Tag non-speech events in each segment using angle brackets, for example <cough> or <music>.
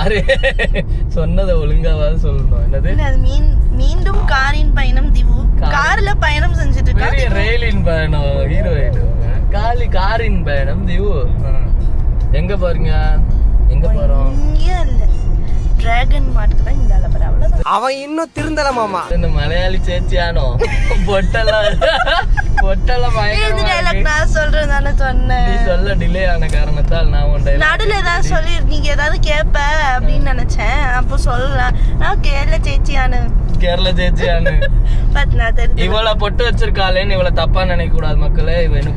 யாரு? சொன்னதை ஒழுங்காவது சொல்லணும். என்னது? மீன் மீண்டும் காரின் பயணம் திவு. கார். கார்ல பயணம் செஞ்சுட்டு இருக்கா ரயிலின் பயணம் ஹீரோயின் காலி காரின் பயணம் திவு. எங்க பாருங்க எங்க போறோம்? இங்கே இல்ல. டிராகன் மார்க் தான் இந்த அளவு அவ்வளவுதான். அவன் இன்னும் திருந்தல மாமா. இந்த மலையாளி சேச்சியானோ? பொட்டெல்லாம் பொட்டெல்லாம் பயங்கரமா இருக்கு. நான் சொல்றேன் தானே நீ சொன்னேன் சொல்ல டிலே ஆன காரணத்தால் நான் உன் dialogue நடுல ஏதாவது சொல்லி நீங்க ஏதாவது கேப்ப அப்படின்னு நினைச்சேன். அப்போ சொல்லலாம். நான் கேரள சேச்சியானு. கேரள சேச்சியானு. <laughs> பட் நான் தெரிஞ்சு இவள பொட்டு வச்சிருக்காளேன்னு இவள தப்பா நினைக்க கூடாது மக்களே. இவ என்ன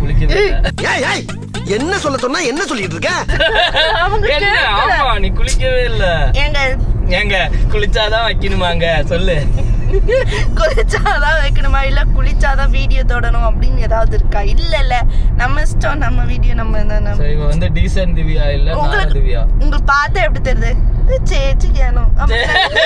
ஏய் என்ன சொல்ல சொன்னா என்ன சொல்லிட்டு இருக்க? என்ன. ஆமா நீ குளிக்கவே இல்ல. ஏங்க. ஏங்க குளிச்சாதான் வைக்கணுமாங்க? சொல்லு. குளிச்சாதான் வைக்கணுமா? இல்ல குளிச்சாதான் வீடியோ தொடணும் அப்படின்னு ஏதாவது இருக்கா? இல்ல இல்ல. நம்ம இஷ்டம் நம்ம வீடியோ நம்ம என்ன- இவ வந்து டீசன்ட் திவ்யா இல்ல நான உங்களுக்கு திவ்யா உங்களுக்கு பார்த்தா எப்படி தெரியுது சேச்சி கேணும் போதுண்டி ஒரு தடவை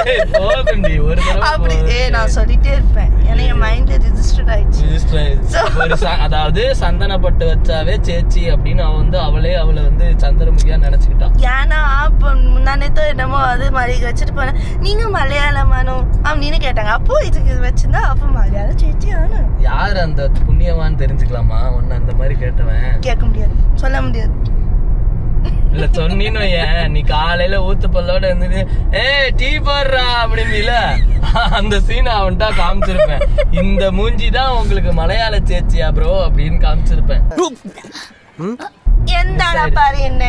அப்படி. ஏ நான் சொல்லிட்டே இருப்பேன். ஏன்னா என் மைண்ட் ரிஜிஸ்டர்ட் ஆயிடுச்சு. அதாவது சந்தனப்பட்டு வச்சாவே சேச்சி அப்படின்னு அவ வந்து அவளே அவளை வந்து சந்திரமுகியா நினைச்சுக்கிட்டான். ஏன்னா அப்போ முன்னானேத்தோ என்னமோ அது மாதிரி வச்சுட்டு போனேன் நீங்க மலையாளமானோ அப்படின்னு கேட்டாங்க. அப்போ இதுக்கு இது வச்சிருந்தா அப்போ மலையாளம் சேச்சி ஆனா. யார் அந்த புண்ணியவான்னு தெரிஞ்சுக்கலாமா? உன்னை அந்த மாதிரி கேட்டவன். கேட்க முடியாது. சொல்ல முடியாது. இல்ல சொன்னீன்னு ஏன்? நீ காலையில ஊத்து பல்லோட இருந்தது. ஏ டீ போடுறா அப்படின்ல அந்த சீன் அவன்கிட்ட காமிச்சிருப்பேன். இந்த மூஞ்சி தான் உங்களுக்கு மலையாள சேச்சியா ப்ரோ அப்படின்னு காமிச்சிருப்பேன். எந்த ஆளா பாரு என்ன?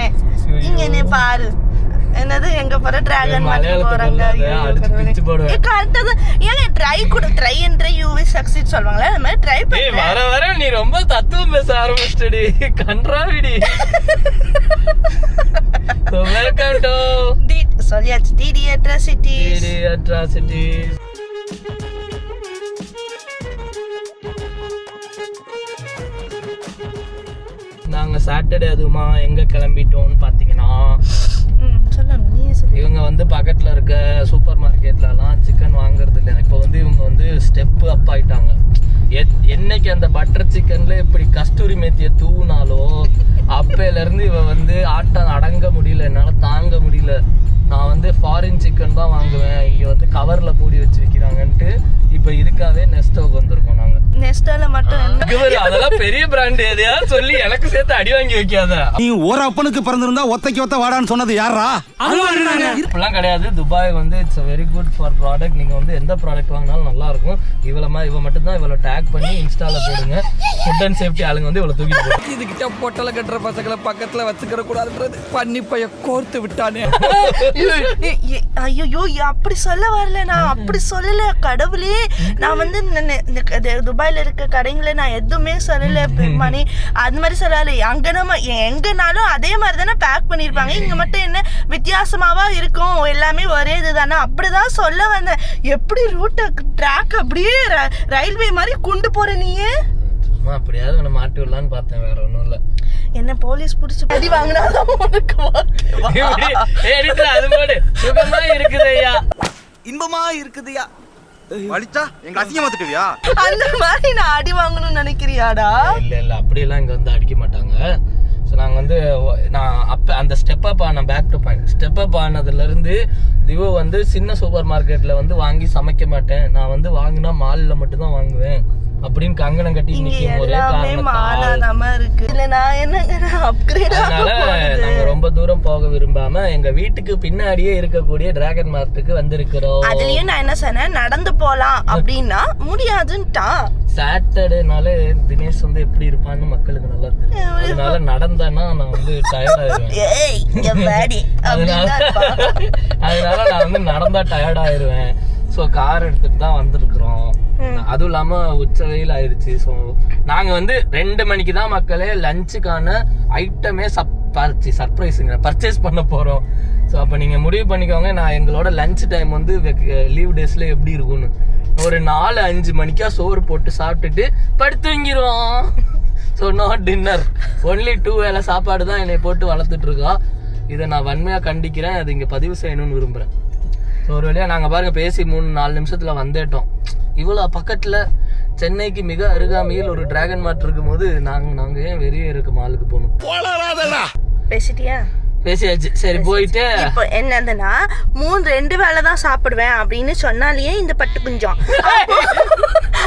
இங்க என்ன பாரு. என்னது எங்க போற? டிராகன் போறாங்க. சொல்லாத, ஐயோ, அடிச்சு கடவுளே. பிச்சு போடுவேன். ஏ, correct ஆ தான். ஏங்க ட்ரை கூட ட்ரை என்ற யூவி சக்சீட் சொல்லுவாங்களே அந்த மாதிரி ட்ரை ஏய் பண்ணேன் வர வர நீ ரொம்ப தத்துவம் பேச ஆரம்பிச்சிட்டடி. கன்றாவிடி welcome to டி- சொல்லியாச்சு. டிடி அட்ராசிட்டிஸ் DD atrocities நாங்க சாட்டர்டே அதுவுமா எங்க கிளம்பிட்டோம்னு பாத்தீங்கன்னா ம் சொல்லுங்க நீயே சொல்லு இவங்க வந்து பக்கத்தில் இருக்க சூப்பர் மார்க்கெட்லலாம் சிக்கன் வாங்குறது இல்லை. இப்போ வந்து இவங்க வந்து ஸ்டெப்பு அப் ஆயிட்டாங்க. என்னைக்கு அந்த பட்டர் சிக்கன்ல இப்படி கஸ்தூரி மேத்திய தூவுனாலோ அப்பையில இருந்து இவ வந்து ஆட்டம் அடங்க முடியல என்னால தாங்க முடியல. நான் வந்து ஃபாரின் சிக்கன் தான் வாங்குவேன். இங்க வந்து கவர்ல மூடி வச்சு விற்கிறாங்கன்ட்டு இப்போ இதுக்காகவே நெஸ்டோக்கு வந்திருக்கோம் நாங்க. நெஸ்டால மட்டும் அதெல்லாம் பெரிய பிராண்ட் எதையாவது சொல்லி எனக்கு சேர்த்து அடி வாங்கி வைக்காத. நீ ஒரு அப்பனுக்கு பிறந்திருந்தா ஒத்தைக்கு ஒத்த வாடான்னு சொன்னது யாரா இப்பெல்லாம் கிடையாது. துபாய் வந்து it's very good for product நீங்க வந்து எந்த ப்ராடக்ட் வாங்கினாலும் நல்லா இருக்கும். இவள மாதிரி இவ மட்டும் தான் இவளை டேக் பண்ணி இன்ஸ்டால போடுங்க. ஃபுட் அண்ட் சேஃப்டி ஆளுங்க வந்து இவளை தூக்கிட்டு போடுங்க. இதுகிட்ட பொட்டலை கட்டுற பசங்களை பக்கத்துல வச்சுக்கிற கூடாதுன்றது பண்ணி பைய கோர்த்து விட்டானே. ஐயோ அப்படி சொல்ல வரல நான். அப்படி சொல்லல கடவுளே. நான் வந்து இந்த- இருக்க கடைங்களை நான் எதுவுமே சொல்லல பெருமானே அது மாதிரி சொல்லல. அங்க நம்ம எங்கனாலும் அதே மாதிரி தானே பேக் பண்ணிருப்பாங்க இங்க மட்டும் என்ன வித்தியாசமாவா இருக்கும்? எல்லாமே ஒரே இதுதானே? அப்படிதான் சொல்ல வந்தேன். எப்படி ரூட்டை ட்ராக் அப்படியே ர- ரயில்வே மாதிரி கொண்டு போற நீயே? சும்மா அப்படியாவது உன்னை மாட்டி விடலான்னு பார்த்தேன். வேற ஒன்றும் இல்லை. என்ன போலீஸ் புடிச்சு அடி வாங்கினாதான் உனக்கு <laughs> அது மாடு சுகமா இருக்குது ஐயா. இன்பமா இருக்குதுயா வலிச்சா? எங்க அசிங்கமா திட்டுவியா அந்த மாதிரி நான் அடி வாங்கணும்னு நினைக்கிறியாடா? இல்ல இல்ல அப்படியெல்லாம் இங்க வந்து அடிக்க மாட்டாங்க. ஸோ நாங்கள் வந்து நான் அப்போ அந்த ஸ்டெப் அப் ஆன back to point step up ஆனதுலேருந்து திவு வந்து சின்ன சூப்பர் மார்க்கெட்டில் வந்து வாங்கி சமைக்க மாட்டேன். நான் வந்து வாங்கினா மாலில் மட்டும்தான் வாங்குவேன். அப்படின்னு கங்கணம் கட்டி நிற்கும் ஒரே காரணத்தால் இருக்கு. இல்ல நான் என்னங்க அப்கிரேட் நாங்க ரொம்ப தூரம் போக விரும்பாம எங்க வீட்டுக்கு பின்னாடியே இருக்கக்கூடிய டிராகன் மார்ட்டுக்கு வந்திருக்கிறோம். அதுலயும் நான் என்ன சொன்னேன்? நடந்து போலாம் அப்படின்னா முடியாதுன்ட்டா. சாட்டர்டேனாலே தினேஷ் வந்து எப்படி இருப்பான்னு மக்களுக்கு நல்லா தெரியும். அதனால நடந்தேன்னா நான் வந்து டயர்ட் ஆயிடுவேன். அதனால. அதனால நான் வந்து நடந்தா டயர்ட் ஆயிருவேன் ஸோ கார் எடுத்துட்டு தான் வந்திருக்கிறோம். அதுவும் இல்லாம உச்ச வெயில் ஆயிருச்சு ஸோ நாங்க வந்து ரெண்டு மணிக்கு தான் மக்களே லஞ்சுக்கான ஐட்டமே சப் சர்ப்ரைஸுங்க. பர்ச்சேஸ் பண்ண போறோம். ஸோ அப்போ நீங்க முடிவு பண்ணிக்கோங்க. நான் எங்களோட லஞ்ச் டைம் வந்து லீவ் டேஸ்ல எப்படி இருக்கும்னு. ஒரு நாலு அஞ்சு மணிக்கா சோறு போட்டு சாப்பிட்டுட்டு படுத்து தூங்கிடுவோம் so not dinner only two வேலை சாப்பாடு தான் என்னை போட்டு வளர்த்துட்டு இருக்கா இதை நான் வன்மையாக கண்டிக்கிறேன். அது இங்கே பதிவு செய்யணும்னு விரும்புகிறேன் ஸோ ஒரு வழியாக நாங்கள் பாருங்கள் பேசி மூணு நாலு நிமிஷத்தில் வந்துட்டோம். இவ்வளோ பக்கத்தில் சென்னைக்கு மிக அருகாமையில் ஒரு டிராகன் மார்ட் இருக்கும்போது நாங்கள் நாங்கள் ஏன் வெளியே இருக்க மாலுக்கு போகணும்? பேசிட்டியா? பேசியாச்சு. சரி போயிட்டு இப்போ என்னதுன்னா மூணு ரெண்டு வேளை தான் சாப்பிடுவேன் அப்படின்னு சொன்னாலேயே இந்த பட்டு குஞ்சம். <laughs>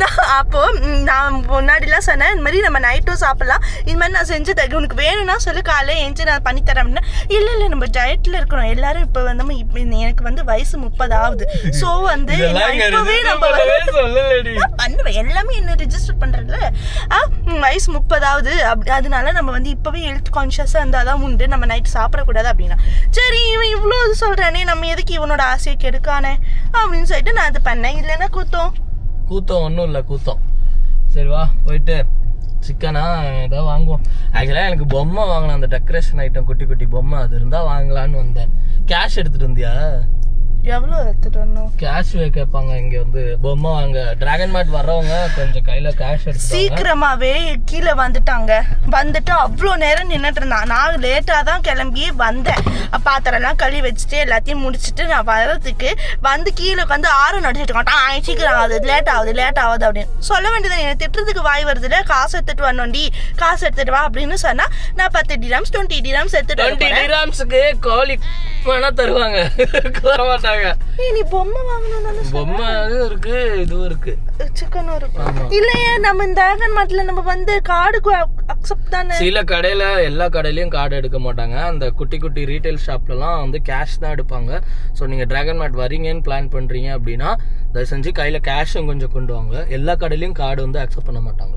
நான் அப்போ நான் முன்னாடிலாம் சொன்னேன் இந்த மாதிரி நம்ம நைட்டும் சாப்பிடலாம். இது மாதிரி நான் செஞ்சு தரேன் உனக்கு வேணும்னா சொல்லு காலையில் எழுந்து நான் பண்ணி தரேன் அப்படின்னா இல்லை இல்லை நம்ம டயட்ல இருக்கிறோம். எல்லாரும் இப்போ வந்து இப்போ எனக்கு வந்து வயசு முப்பது ஆகுது ஸோ வந்து இப்பவே நம்ம பண்ணுவேன். எல்லாமே என்ன ரிஜிஸ்டர் ம், வயசு முப்பதாவது அப்படி அதனால நம்ம வந்து இப்பவே ஹெல்த் கான்ஷியஸா இருந்தால் தான் உண்டு. நம்ம நைட் சாப்பிடக்கூடாது அப்படின்னா. சரி இவன் இவ்வளோ இது சொல்றானே நம்ம எதுக்கு இவனோட ஆசையை கெடுக்கானே? அப்படின்னு சொல்லிட்டு நான் அது பண்ணேன். இல்லைன்னா கூத்தம். கூத்தம் ஒன்றும் இல்லை கூத்தம். சரி வா போயிட்டு. சிக்கனா ஏதோ வாங்குவோம். ஆக்சுவலாக எனக்கு பொம்மை வாங்கினேன் அந்த டெக்கரேஷன் ஐட்டம் குட்டி குட்டி பொம்மை. அது இருந்தால் வாங்கலான்னு வந்தேன். கேஷ் எடுத்துகிட்டு வந்தியா? எவ்வளோ எடுத்துட்டு வரணும்? கேஷ் கேட்பாங்க இங்கே வந்து பொம்மை வாங்க. டிராகன் மார்ட் வர்றவங்க கொஞ்சம் கையில் கேஷ் எடுத்து சீக்கிரமாவே கீழே வந்துட்டாங்க. வந்துட்டு அவ்வளோ நேரம் நின்றுட்டு இருந்தான் நான் லேட்டாக தான் கிளம்பி வந்தேன். பாத்திரம்லாம் கழுவி வச்சுட்டு எல்லாத்தையும் முடிச்சுட்டு நான் வர்றதுக்கு வந்து கீழே உட்காந்து ஆறு நடிச்சிட்டு இருக்கான். சீக்கிரம் ஆகுது. லேட் ஆகுது லேட் ஆகுது அப்படின்னு. சொல்ல வேண்டியது எனக்கு திட்டுறதுக்கு வாய் வருதுல காசு எடுத்துட்டு வரணும்டி. காசு எடுத்துட்டு வா அப்படின்னு சொன்னா நான் பத்து டிராம்ஸ் டுவெண்ட்டி டிராம்ஸ் எடுத்துட்டு டுவெண்ட்டி. டிராம்ஸுக்கு கோழி வேணா தருவாங்க. தர மாட்டாங்க. நீ பொம்மை வாங்கணும்னு பொம்மை இருக்கு இதுவும் இருக்கு. சிக்கனும் இருக்கும் இல்லையே நம்ம இந்த டிராகன் மார்ட்ல நம்ம வந்து கார்டு அக்செப்ட் தானே? சில கடையில எல்லா கடையிலயும் கார்டு எடுக்க மாட்டாங்க. அந்த குட்டி குட்டி ரீட்டைல் ஷாப்லலாம் வந்து கேஷ் தான் எடுப்பாங்க. ஸோ நீங்க டிராகன் மார்ட் வரீங்கன்னு பிளான் பண்றீங்க அப்படின்னா தயவு செஞ்சு கையில கேஷும் கொஞ்சம் கொண்டு வாங்க. எல்லா கடையிலயும் கார்டு வந்து அக்செப்ட் பண்ண மாட்டாங்க.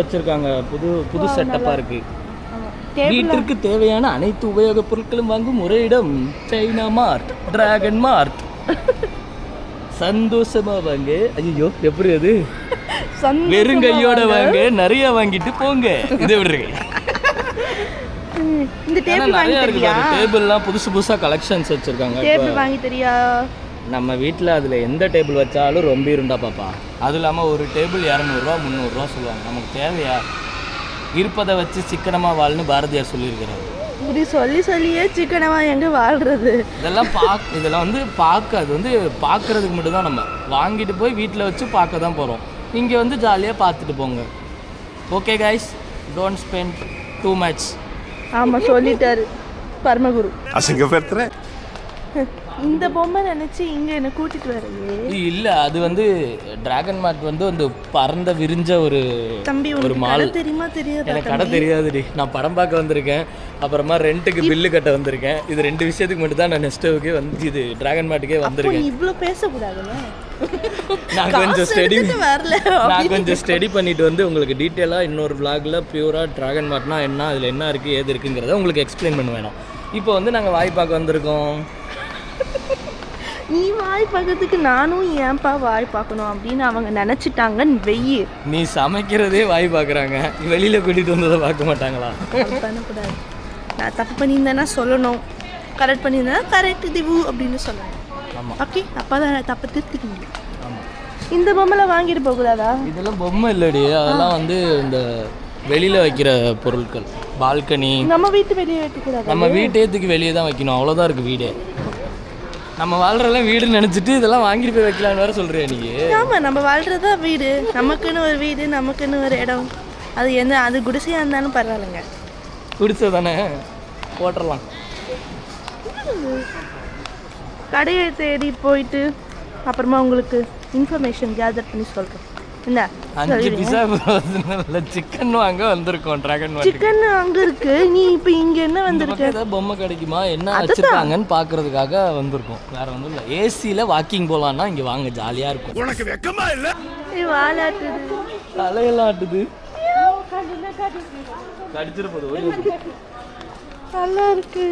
வச்சிருக்காங்க. புது புது செட்டப்பா இருக்கு. வீட்டிற்கு தேவையான அனைத்து உபயோகப் பொருட்களும் வாங்கும் ஒரே இடம் சைனா மார்ட் டிராகன் மார்ட் சந்தோஷமா வாங்க. ஐயோ எப்படி அது? வெறும் கையோட வாங்க. நிறைய வாங்கிட்டு போங்க. இதை விடுறீங்க <laughs> இந்த டேபிள் வாங்கி தரியா? டேபிள்லாம் புதுசு புதுசா கலெக்ஷன்ஸ் வச்சிருக்காங்க. டேபிள் வாங்கி தரியா? நம்ம வீட்டில் அதில் எந்த டேபிள் வச்சாலும் ரொம்ப இருந்தா பாப்பா. அது இல்லாமல் ஒரு டேபிள் இரநூறுவா முந்நூறுரூவா சொல்லுவாங்க. நமக்கு தேவையா? இருப்பதை வச்சு சிக்கனமாக வாழ்னு பாரதியார் சொல்லியிருக்கிறாரு. இப்படி சொல்லி சொல்லியே சிக்கனமா எங்க வாழ்றது? இதெல்லாம் பாக் இதெல்லாம் வந்து பார்க்க அது வந்து பார்க்கறதுக்கு மட்டும்தான் நம்ம. வாங்கிட்டு போய் வீட்டில் வச்சு பார்க்க தான் போகிறோம் இங்கே வந்து ஜாலியாக பார்த்துட்டு போங்க. Okay guys don't spend too much ஆமா சொல்லிட்டாரு. பரமகுரு. அசிங்கப்படுத்துற? இந்த பொம்மை நினைச்சு இங்க என்ன கூட்டிட்டு வரையே இல்லை அது வந்து டிராகன் மார்ட் வந்து வந்து பறந்த விரிஞ்ச ஒரு தம்பி ஒரு மால். தெரியுமா? தெரியாதா எனக்கு கடை தெரியாதுடி. நான் படம் பார்க்க வந்திருக்கேன். அப்புறமா ரெண்ட்டுக்கு பில்லு கட்ட வந்திருக்கேன். இது ரெண்டு விஷயத்துக்கு மட்டும் தான் நான் நெக்ஸ்ட்டுக்கே வந்து இது டிராகன் மார்ட்டுக்கே வந்திருக்கேன். நீ இவ்ளோ பேசக்கூடாதுல்ல நான் கொஞ்சம் ஸ்டடி வரல நான் கொஞ்சம் ஸ்டடி பண்ணிட்டு வந்து உங்களுக்கு டீட்டெயிலாக இன்னொரு vlogல பியூரா டிராகன் மார்ட்னா என்ன அதில் என்ன இருக்குது ஏது இருக்குங்கிறத உங்களுக்கு எக்ஸ்பிளைன் பண்ண வேணும் இப்போ வந்து நாங்கள் வாய் பார்க்க வந்திருக்கோம். நீ வாய் பார்க்கறதுக்கு நானும் ஏன்பா வாய் பார்க்கணும் அப்படின்னு அவங்க நினைச்சிட்டாங்கன்னு வெயி. நீ சமைக்கிறதே வாய் பார்க்குறாங்க. வெளியில் கூட்டிகிட்டு வந்ததை பார்க்க மாட்டாங்களா? பண்ணக்கூடாது. நான் தப்பு பண்ணியிருந்தேன்னா சொல்லணும். கரெக்ட் பண்ணியிருந்தேன்னா கரெக்ட் திவு அப்படின்னு சொல்லணும். ஆமாம் ஓகே அப்போ தான் தப்பு திருத்திக்க முடியும். ஆமாம் இந்த பொம்மைல வாங்கிட்டு போகக்கூடாதா? இதெல்லாம் பொம்மை இல்லடி. அதெல்லாம் வந்து இந்த வெளியில் வைக்கிற பொருட்கள். பால்கனி. நம்ம வீட்டு வெளியே வைக்கக்கூடாதா? நம்ம வீட்டேத்துக்கு வெளியே தான் வைக்கணும். அவ்வளோதான் இருக்குது வீடே. நம்ம வாழ்றதெல்லாம் வீடுன்னு நினச்சிட்டு இதெல்லாம் வாங்கிட்டு போய் வைக்கலான்னு வேற சொல்றியா நீ? ஆமா நம்ம வாழ்றதா வீடு. நமக்குன்னு ஒரு வீடு நமக்குன்னு ஒரு இடம். அது என்ன அது குடிசையா இருந்தாலும் பரவாயில்லைங்க. குடிச்ச தானே? போட்டுடலாம் கடையை தேடி போயிட்டு அப்புறமா உங்களுக்கு இன்ஃபர்மேஷன் கேதர் பண்ணி என்ன அஞ்சு பிசா சிக்கன் வாங்க வந்திருக்கோம் டிராகன் சிக்கன் அங்க இருக்கு நீ இப்போ இங்க என்ன வந்திருக்க? ஏதாவது பொம்மை கிடைக்குமா? என்ன வச்சிருக்காங்கன்னு பார்க்கறதுக்காக வந்திருக்கோம். வேற ஒன்றும் இல்லை. ஏசியில் வாக்கிங் போகலான்னா இங்கே வாங்க ஜாலியாக இருக்கும். உனக்கு வெக்கமா இல்ல? வாலாட்டுது. தலையெல்லாம் ஆட்டுது. கடிச்சிட. நல்லா இருக்கு.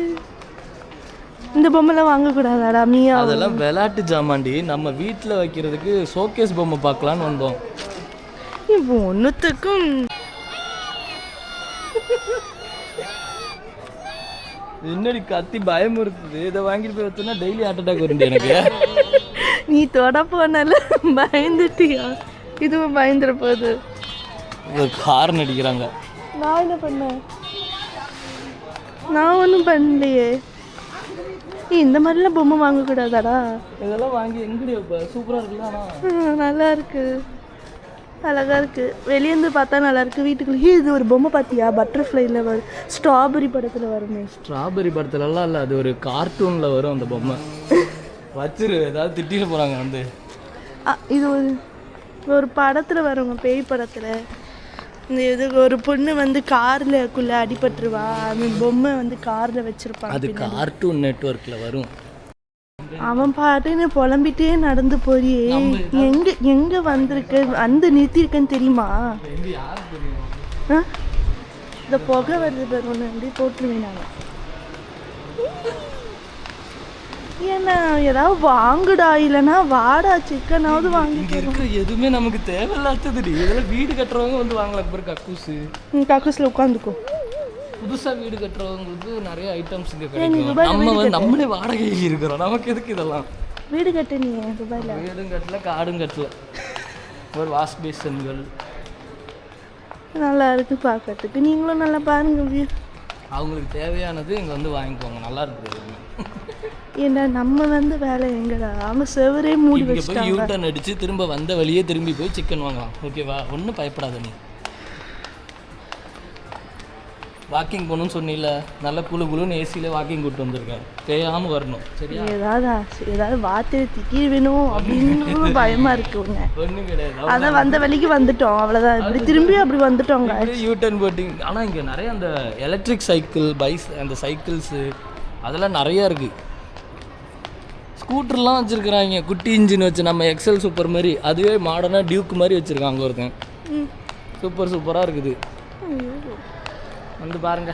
இந்த பொம்மைலாம் வாங்கக்கூடாதாடா மியா அதெல்லாம் விளையாட்டு ஜாமாண்டி நம்ம வீட்டில் வைக்கிறதுக்கு ஷோகேஸ் பொம்மை பார்க்கலான்னு வந்தோம். இப்போ ஒன்றுத்துக்கும் என்னடி கத்தி பயமுறுத்துது இதை வாங்கிட்டு போய் வச்சோன்னா டெய்லி ஹார்ட் அட்டாக் வருது எனக்கு. நீ தொட போனால பயந்துட்டியா? இதுவும் பயந்துட போகுது ஹார்ன் அடிக்கிறாங்க. நான் என்ன பண்ணேன்? நான் ஒன்றும் பண்ணலையே. இந்த மாதிரிலாம் பொம்மை வாங்கக்கூடாதாடா? இதெல்லாம் வாங்கி எங்கடி சூப்பராக இருக்குல்ல நல்லா இருக்கு. அழகா இருக்கு. வெளியேந்து பார்த்தா நல்லா இருக்கு. வீட்டுக்குள்ள ஏய், இது ஒரு பொம்மை பாத்தியா பட்டர்ஃப்ளைல வரும் ஸ்ட்ராபெரி படத்துல வருமே. ஸ்ட்ராபெரி படத்துலலாம் இல்லை அது ஒரு கார்ட்டூனில் வரும் அந்த பொம்மை. வச்சிரு ஏதாவது திட்டிட்டு போகிறாங்க வந்து. இது ஒரு ஒரு படத்துல வருங்க பேய் படத்துல. இந்த இது ஒரு பொண்ணு வந்து கார்ல குள்ள அடிபட்டுருவா. அந்த பொம்மை வந்து கார்ல வச்சிருப்பான் அது கார்ட்டூன் நெட்ஒர்க்கில் வரும். அவன் பாட்டுன்னு புலம்பிட்டே நடந்து போறியே எங்க எங்க வந்திருக்க? வந்து நிறுத்திருக்கேன்னு தெரியுமா? இந்த புகை வருது பாரு ஒன்று அப்படி போட்டுருவேன் நான். ஏன்னா ஏதாவது வாங்குடா இல்லைன்னா வாடா சிக்கனாவது வாங்கி இங்கே இருக்கிற எதுவுமே நமக்கு தேவையில்லாததுடி. இதெல்லாம் வீடு கட்டுறவங்க வந்து வாங்கலாம் பிறகு கக்கூசு. கக்கூஸில் உட்காந்துக்கோ. புதுசாக வீடு கட்டுறவங்களுக்கு நிறைய ஐட்டம்ஸ் இங்கே கிடைக்கும். நம்ம வந்து? நம்மளே வாடகைக்கு இருக்கிறோம். நமக்கு எதுக்கு இதெல்லாம்? வீடு கட்டு நீ துபாயில்? வீடும் கட்டல காடும் கட்டல. ஒரு வாஷ் பேசன்கள். நல்லா இருக்கு பார்க்கறதுக்கு நீங்களும் நல்லா பாருங்க வியூ அவங்களுக்கு தேவையானது இங்கே வந்து வாங்கிக்குவாங்க நல்லா இருக்குது ஏன்னா நம்ம வந்து வேலை எங்கடா? அவன் செவரே மூடி வச்சுட்டாங்க. யூ அடிச்சு திரும்ப வந்த வழியே திரும்பி போய் சிக்கன் வாங்கலாம். ஓகேவா ஒன்றும் பயப்படாத நீ. வாக்கிங் போகணும்னு சொன்னில நல்ல குழு குழுன்னு ஏசியில் வாக்கிங் கூட்டு வந்திருக்கேன் தேயாமல் வரணும். சரியா? ஏதாவது ஏதாவது வார்த்தை திக்கி வேணும் அப்படின்னு பயமா இருக்கு ஒன்றும் கிடையாது. அதான் வந்த வழிக்கு வந்துட்டோம். அவ்வளவுதான். இப்படி திரும்பி அப்படி வந்துட்டோங்க யூ டர்ன் போட்டிங் ஆனால் இங்கே நிறைய அந்த எலக்ட்ரிக் சைக்கிள் பைஸ் அந்த சைக்கிள்ஸு அதெல்லாம் நிறையா இருக்குது ஸ்கூட்டர்லாம் வச்சுருக்குறாங்க. குட்டி இன்ஜின் வச்சு நம்ம எக்ஸல் சூப்பர் மாதிரி. அதுவே மாடர்னாக டியூக் மாதிரி வச்சுருக்காங்க ஒருத்தன். சூப்பர் சூப்பராக இருக்குது. வந்து பாருங்க.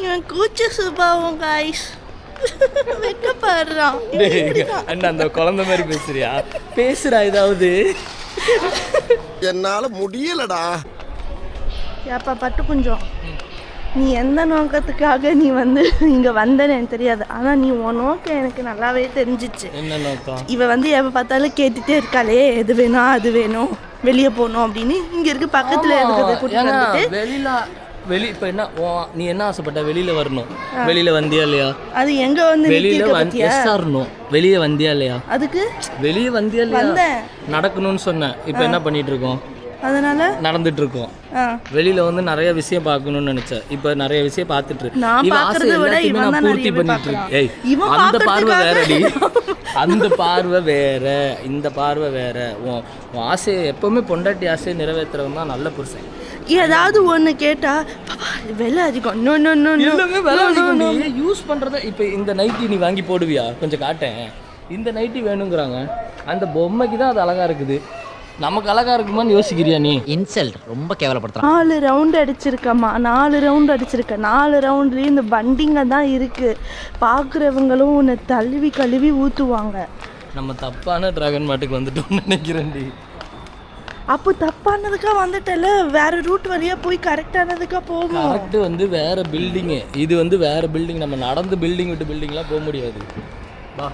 இவன் கூச்ச சுபாவம் காய்ஸ் வெக்கப்படுறான். டேய், அண்ணா அந்த குழந்தை மாதிரி பேசுறியா? பேசுறா ஏதாவது. என்னால முடியலடா. ஏப்பா பட்டு கொஞ்சம். நீ எந்த நோக்கத்துக்காக நீ வந்து இங்க வந்தன்னு எனக்கு தெரியாது. ஆனா நீ உன் நோக்கம் எனக்கு நல்லாவே தெரிஞ்சிச்சு. என்ன நோக்கம்? இவ வந்து எப்ப பார்த்தாலும் கேட்டுட்டே இருக்காளே எது வேணும் அது வேணும். வெளியே போகணும் அப்படின்னு இங்க இருக்கு பக்கத்துல இருக்கிறத கூட்டிட்டு ஏங்க, வந்துட்டு வெளியில வெளி இப்போ என்ன நீ என்ன ஆசைப்பட்ட? வெளியில வரணும். வெளியில வந்தியா இல்லையா? அது எங்க வந்து வெளியில ஆறணும் வெளியே வந்தியா இல்லையா? அதுக்கு வெளியே வந்தியா இல்லையா. நடக்கணும்னு சொன்னேன். இப்போ என்ன பண்ணிட்டு இருக்கோம்? அதனால நடந்துட்டு இருக்கோம் வெளியில வந்து நிறைய விஷயம் பார்க்கணும்னு நினைச்சேன். இப்போ நிறைய விஷயம் பார்த்துட்டு இருக்கு நான் பூர்த்தி பண்ணிட்டு இருக்கேன். அந்த பார்வை பார்க்கறதுக்காக- <laughs> அந்த பார்வை வேற இந்த பார்வை வேற. உன் ஆசையை எப்பவுமே பொண்டாட்டி ஆசையை நிறைவேற்றுறவன் தான் நல்ல புருஷன். ஏதாவது ஒண்ணு கேட்டா விலை அதிகம். நோ நோ நோ நோ எல்லாமே விலை அதிகம் யூஸ் பண்றத இப்போ இந்த நைட்டி நீ வாங்கி போடுவியா? கொஞ்சம் காட்டேன். இந்த நைட்டி வேணுங்கிறாங்க. அந்த பொம்மைக்கு தான் அது அழகா இருக்குது. நமக்கு அழகா இருக்குமான்னு யோசிக்கிறியா நீ? இன்சல்ட் ரொம்ப கேவலப்படுத்துறான். நாலு ரவுண்ட் அடிச்சிருக்கம்மா. நாலு ரவுண்ட் அடிச்சிருக்க. நாலு ரவுண்ட்லேயும் இந்த பண்டிங்க தான் இருக்கு. பார்க்குறவங்களும் உன்னை தழுவி கழுவி ஊற்றுவாங்க நம்ம தப்பான டிராகன் மாட்டுக்கு வந்துட்டோம்னு நினைக்கிறேன்டி அப்போ தப்பானதுக்கா வந்துட்டல வேற ரூட் வழியா போய் கரெக்டானதுக்கா போவோம். கரெக்ட் வந்து வேற பில்டிங்கு இது வந்து வேற பில்டிங் நம்ம நடந்து பில்டிங் விட்டு பில்டிங்லாம் போக முடியாது. வா.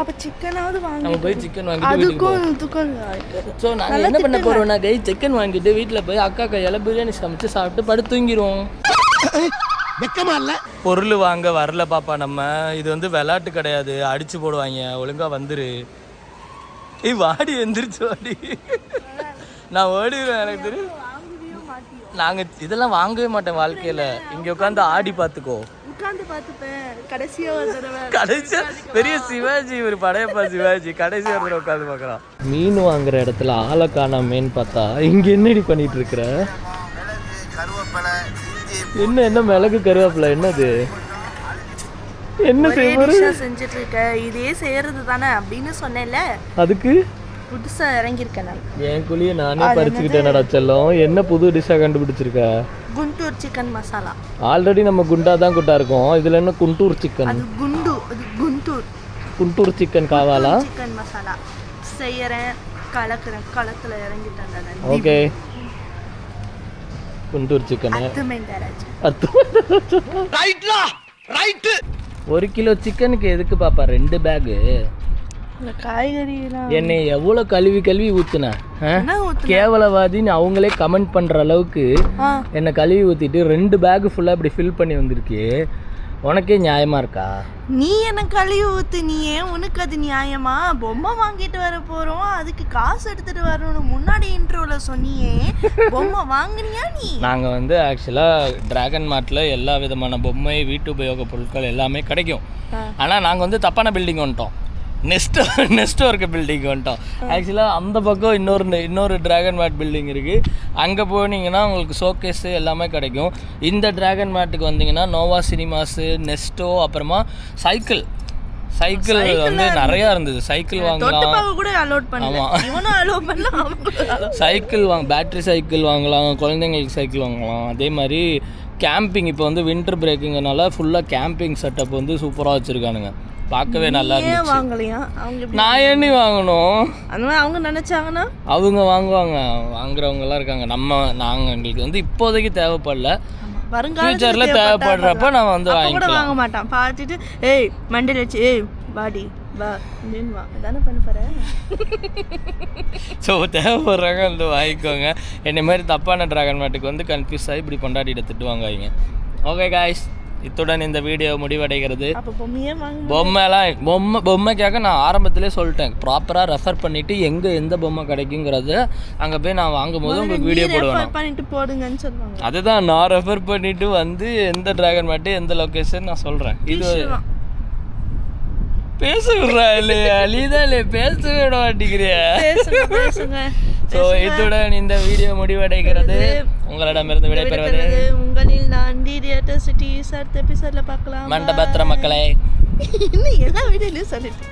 அப்ப சிக்கனாவது நம்ம வாங்கி போய் சிக்கன் வாங்கிட்டு வீட்டுக்கு அதுக்கும் இதுக்கும் ஸோ நாங்கள் என்ன பண்ண போறோம்னா கை சிக்கன் வாங்கிட்டு வீட்டில் போய் அக்கா கையால் பிரியாணி சமைச்சு சாப்பிட்டு படுத்து தூங்கிடுவோம் வெக்கமா இல்ல? பொருள் வாங்க வரல பாப்பா நம்ம. இது வந்து விளையாட்டு கிடையாது. அடிச்சு போடுவாங்க. ஒழுங்கா வந்துரு. ஏய் வாடி எந்திரிச்சு வாடி. நான் ஓடிடுவேன் எனக்கு தெரியும் நாங்க இதெல்லாம் வாங்கவே மாட்டேன் வாழ்க்கையில. இங்க உட்காந்து ஆடி பார்த்துக்கோ உட்காந்து பார்த்துப்பேன். கடைசியா ஒரு தடவை. கடைசியா? பெரிய சிவாஜி ஒரு படையப்பா சிவாஜி. கடைசி ஒரு தடவை உட்காந்து பார்க்குறான் மீன் வாங்குற இடத்துல ஆளை காணாமேன்னு பார்த்தா இங்க என்னடி பண்ணிட்டு இருக்கிற? என்ன என்ன மிளகு கருவேப்பிலை என்னது? என்ன ஒரே செய்ய டிஷ்ஷா செஞ்சுட்டு இருக்க. இதே செய்யறது தானே அப்படின்னு சொன்னேன்ல. அதுக்கு? புதுசா இறங்கியிருக்கேன் நான். என் குழியை நானே பறிச்சுக்கிட்டேனடா செல்லம்? என்ன புது டிஷ்ஷாக கண்டுபிடிச்சிருக்க? குண்டூர் சிக்கன் மசாலா. ஆல்ரெடி நம்ம குண்டா தான் குட்டா இருக்கோம். இதுல என்ன குண்டூர் சிக்கன்? அது குண்டு அது குண்டூர். குண்டூர் சிக்கன் காவாலா? சிக்கன் மசாலா. செய்யறேன் கலக்குறேன் களத்துல இறங்கிட்டேன் ஓகே. குண்டூர் சிக்கன். மெண்டராஜ் பத்து ஒரு கிலோ சிக்கனுக்கு எதுக்கு பாப்பா? ரெண்டு பேகு என்னை எவ்வளோ கழுவி கழுவி ஊத்துன? என்ன? கேவலவாதின்னு அவங்களே கமெண்ட் பண்ற அளவுக்கு என்னை கழுவி ஊற்றிட்டு ரெண்டு பேக் ஃபுல்லாக இப்படி ஃபில் பண்ணி வந்திருக்கு உனக்கே நியாயமா இருக்கா? நீ எனக்கு கழுவி ஊத்து? நீ ஏன் உனக்கு அது நியாயமா? பொம்மை வாங்கிட்டு வர போறோம். அதுக்கு காசு எடுத்துட்டு வரணும் முன்னாடி இன்ட்ரோல சொன்னியே. பொம்மை வாங்குனியா நீ? நாங்க வந்து ஆக்சுவலா டிராகன் மார்ட்ல எல்லா விதமான பொம்மை வீட்டு உபயோக பொருட்கள் எல்லாமே கிடைக்கும். ஆனா நாங்க வந்து தப்பான பில்டிங் வந்துட்டோம். நெக்ஸ்ட் நெக்ஸ்ட் <laughs> இருக்க பில்டிங் வந்துட்டோம். ஆக்சுவலாக அந்த பக்கம் இன்னொரு இன்னொரு டிராகன் மேட் பில்டிங் இருக்குது அங்கே போனீங்கன்னா உங்களுக்கு ஷோகேஸு எல்லாமே கிடைக்கும். இந்த டிராகன் மேட்டுக்கு வந்தீங்கன்னா நோவா சினிமாஸு நெஸ்டோ அப்புறமா சைக்கிள் சைக்கிள் வந்து நிறையா இருந்தது. சைக்கிள் வாங்கலாம். கூட அலோட் பண்ணல. ஆமா. இவனும் அலோட் பண்ணல அவன் கூட allow சைக்கிள் வாங்க பேட்டரி சைக்கிள் வாங்கலாம் குழந்தைங்களுக்கு சைக்கிள் வாங்கலாம். அதே மாதிரி கேம்பிங் இப்போ வந்து வின்டர் பிரேக்குங்கனால ஃபுல்லாக கேம்பிங் செட்டப் வந்து சூப்பராக வச்சுருக்கானுங்க. பார்க்கவே நல்லா இருந்துச்சு. வாங்கலையா? அவங்க நான் ஏண்ணி வாங்கணும்? அந்த மாதிரி அவங்க நினைச்சாங்கன்னா? அவங்க வாங்குவாங்க. வாங்குறவங்கலாம் இருக்காங்க. நம்ம நாங்கள் எங்களுக்கு வந்து இப்போதைக்கு தேவைப்படல. ஃபியூச்சரில் தேவைப்படுறப்ப. நான் வந்து வாங்கிக்கலாம். வாங்க மாட்டான். பார்த்துட்டு ஏய் மண்டையில் வச்சு ஏய் பாடி வா தானே பண்ண போற? ஸோ தேவைப்படுறாங்க வந்து வாங்கிக்கோங்க. என்னை மாதிரி தப்பான ட்ராகன் மேட்டுக்கு வந்து கன்ஃபியூஸ் ஆகி இப்படி கொண்டாடிட்டு திட்டுவாங்க ஓகே காய்ஸ் இத்துடன் இந்த வீடியோ முடிவடைகிறது. பொம்மைலாம் பொம்மை பொம்மைக்காக நான் ஆரம்பத்திலே சொல்லிட்டேன். ப்ராப்பராக ரெஃபர் பண்ணிவிட்டு எங்கே எந்த பொம்மை கிடைக்குங்கிறத அங்கே போய் நான் வாங்கும் போது உங்களுக்கு வீடியோ போடுவேன் அதுதான் நான் ரெஃபர் பண்ணிட்டு வந்து எந்த டிராகன் மாட்டு எந்த லொக்கேஷன் நான் சொல்கிறேன் இது பேசுவான். பேச விடுறா இல்லையா? <laughs> நீதான் இல்லையா? பேச விட மாட்டேங்கிறியா. ஸோ இத்துடன் இந்த வீடியோ முடிவடைகிறது. உங்களிடமிருந்து விடைபெறுவது உங்களில் நான். டிடியேட்டர் சிட்டி அடுத்த எபிசோட்ல பார்க்கலாம். மண்டபத்திர மக்களே. இன்னும் <laughs> எல்லா வீடியோலையும் சொல்லிட்டு